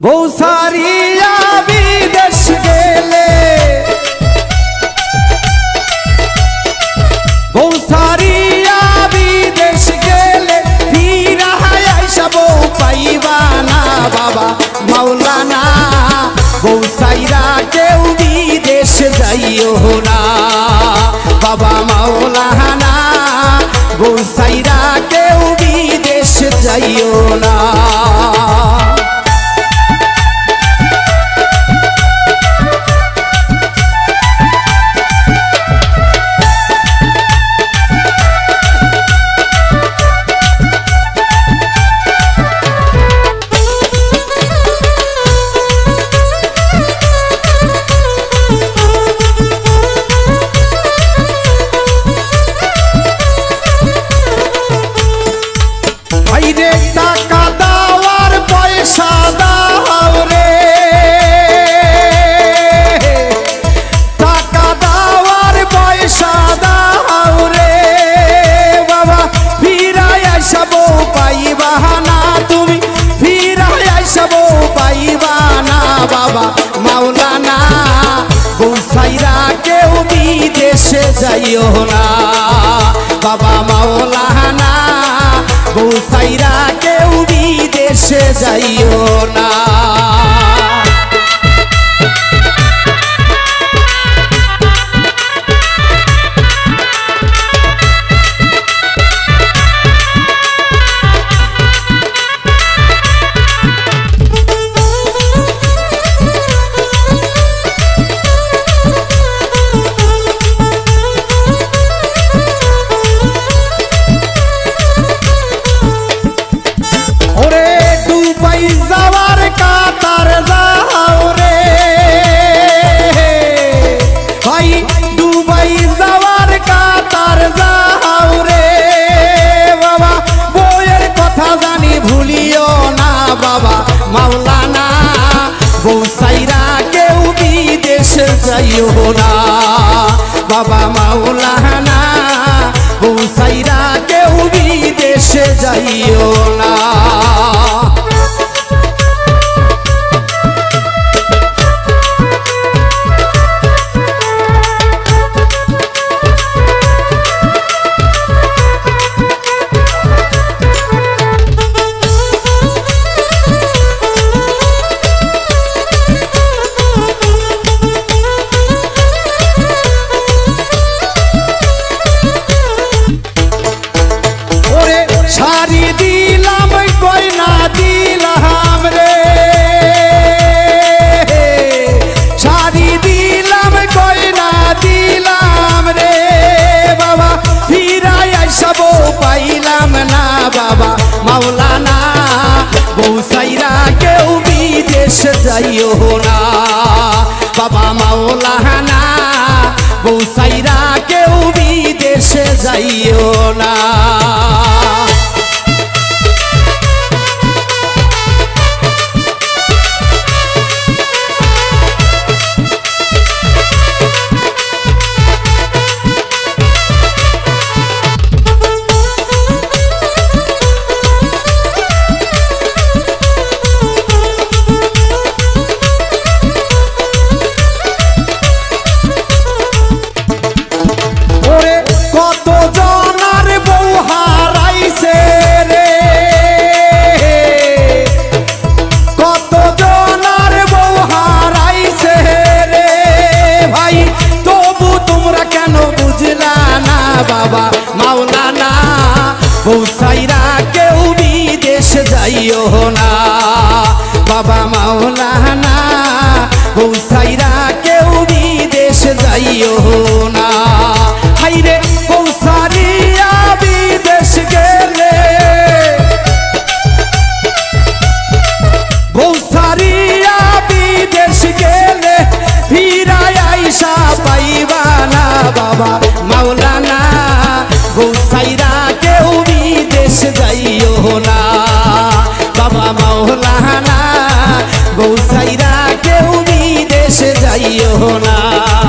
বউ সারিয়া বিদেশ গেলে। বউ সারিয়া বিদেশ গেলে ফিরা আইসা বউ পাইবা না বাবা মাওলানা। বউ সাইরা কেউ বিদেশ যাইও না বাবা মাওলানা। বউ সাইরা কেউ বিদেশ যাইও না। যাইও না। বাবা মাওলানা বৌসাইরা কেউ বিদেশে যাইও না। যাইও না বাবা মাওলানা বৌসাইরা কেউ বিদেশে যাইও না। শাড়ি দিলাম গয়না দিলাম রে। শাড়ি দিলাম গয়না দিলাম রে। বাবা, ফিরাই আইসাব, পাইলাম না বাবা। মাওলানা বৌসাইরা কেউ বিদেশ যাইও না। বাবা, মাওলানা বৌসাইরা কেউ বিদেশে যাইও না। বউ সাইরা কেউ বিদেশ যাইও না। বাবা মাওলানা বউ সাইরা কেউ বিদেশ যাইও যাইও না।